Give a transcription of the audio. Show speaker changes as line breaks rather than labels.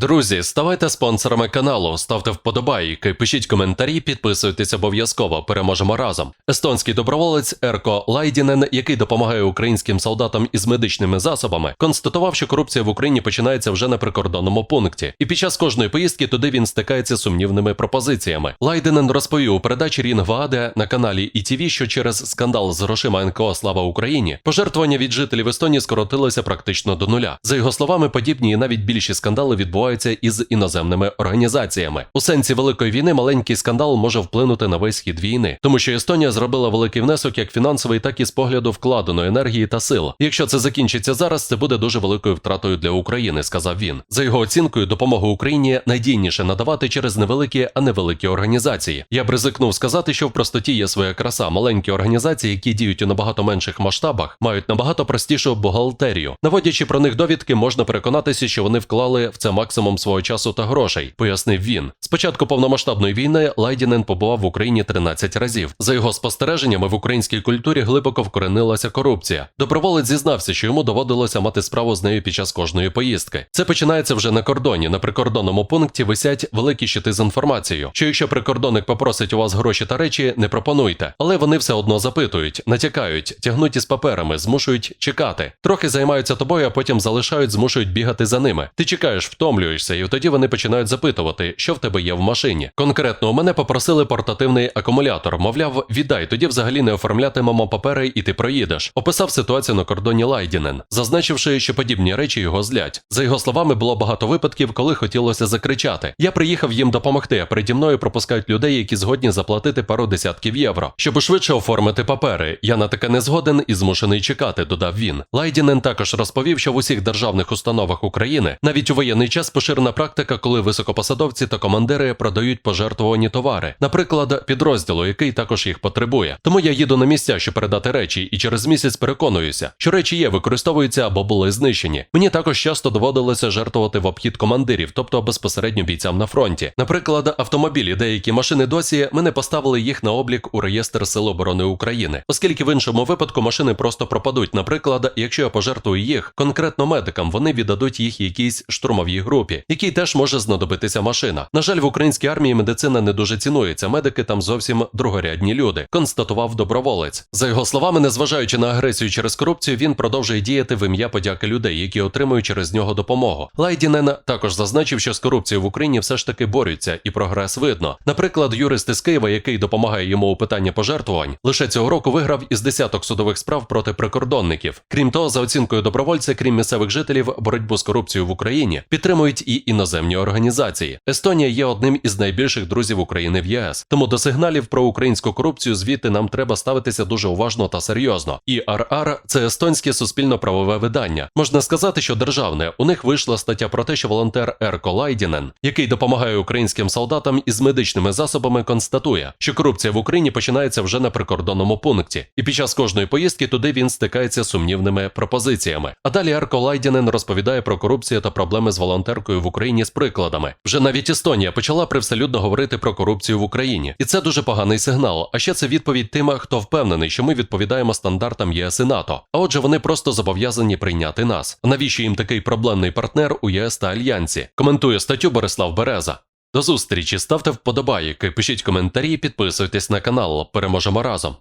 Друзі, ставайте спонсорами каналу, ставте вподобайки, пишіть коментарі, підписуйтесь обов'язково. Переможемо разом. Естонський доброволець Ерко Лайдінен, який допомагає українським солдатам із медичними засобами, констатував, що корупція в Україні починається вже на прикордонному пункті, і під час кожної поїздки туди він стикається з сумнівними пропозиціями. Лайденен розповів у передачі Рінгвааде на каналі ІТВ, що через скандал з грошима НКО Слава Україні пожертвування від жителів Естонії скоротилося практично до нуля. За його словами, подібні і навіть більші скандали відбуваються із іноземними організаціями. У сенсі великої війни маленький скандал може вплинути на весь хід війни, тому що Естонія зробила великий внесок як фінансовий, так і з погляду вкладеної енергії та сил. Якщо це закінчиться зараз, це буде дуже великою втратою для України, сказав він. За його оцінкою, допомогу Україні найдійніше надавати через невеликі, а не великі організації. Я б ризикнув сказати, що в простоті є своя краса. Маленькі організації, які діють у набагато менших масштабах, мають набагато простішу бухгалтерію. Наводячи про них довідки, можна переконатися, що вони вклали в це максимум свого часу та грошей, пояснив він. Спочатку повномасштабної війни Лайдінен побував в Україні 13 разів. За його спостереженнями в українській культурі глибоко вкоренилася корупція. Доброволець зізнався, що йому доводилося мати справу з нею під час кожної поїздки. Це починається вже на кордоні. На прикордонному пункті висять великі щити з інформацією. Що якщо прикордонник попросить у вас гроші та речі, не пропонуйте. Але вони все одно запитують, натякають, тягнуть із паперами, змушують чекати. Трохи займаються тобою, а потім залишають, змушують бігати за ними. Ти чекаєш, втомлюєшся, і тоді вони починають запитувати, що в тебе є в машині. Конкретно у мене попросили портативний акумулятор. Мовляв, віддай, тоді взагалі не оформлятимемо папери, і ти проїдеш. Описав ситуацію на кордоні Лайдінен, зазначивши, що подібні речі його злять. За його словами, було багато випадків, коли хотілося закричати. Я приїхав їм допомогти, а переді мною пропускають людей, які згодні заплатити пару десятків євро, щоб швидше оформити папери. Я на таке не згоден і змушений чекати, додав він. Лайдінен також розповів, що в усіх державних установах України навіть у воєнний час поширена практика, коли високопосадовці та командири продають пожертвувані товари, наприклад, підрозділу, який також їх потребує. Тому я їду на місця, щоб передати речі, і через місяць переконуюся, що речі є, використовуються або були знищені. Мені також часто доводилося жертвувати в обхід командирів, тобто безпосередньо бійцям на фронті. Наприклад, автомобілі, деякі машини досі ми не поставили їх на облік у реєстр Сил оборони України, оскільки в іншому випадку машини просто пропадуть. Наприклад, якщо я пожертвую їх конкретно медикам, вони віддадуть їх якійсь штурмовій групі, якій теж може знадобитися машина. На жаль, в українській армії медицина не дуже цінується. Медики там зовсім другорядні люди, констатував доброволець. За його словами, незважаючи на агресію через корупцію, він продовжує діяти в ім'я подяки людей, які отримують через нього допомогу. Лайдінен також зазначив, що з корупцією в Україні все ж таки борються, і прогрес видно. Наприклад, юрист із Києва, який допомагає йому у питанні пожертвувань, лише цього року виграв із десяток судових справ проти прикордонників. Крім того, за оцінкою добровольця, крім місцевих жителів, боротьбу з корупцією в Україні підтримують і іноземні організації. Естонія є одним із найбільших друзів України в ЄС. Тому до сигналів про українську корупцію звідти нам треба ставитися дуже уважно та серйозно. ІРР – це естонське суспільно-правове видання. Можна сказати, що державне. У них вийшла стаття про те, що волонтер Ерко Лайдінен, який допомагає українським солдатам із медичними засобами, констатує, що корупція в Україні починається вже на прикордонному пункті, і під час кожної поїздки туди він стикається з сумнівними пропозиціями. А далі Ерко Лайдінен розповідає про корупцію та проблеми з волонтеркою в Україні з прикладами. Вже навіть Естонія почала привселюдно говорити про корупцію в Україні, і це дуже поганий сигнал. А ще це відповідь тим, хто впевнений, що ми відповідаємо стандартам ЄС і НАТО. А отже, вони просто зобов'язані прийняти нас. Навіщо їм такий проблемний партнер у ЄС та Альянсі? Коментує статтю Борислав Береза. До зустрічі, ставте вподобайки, пишіть коментарі, підписуйтесь на канал. Переможемо разом.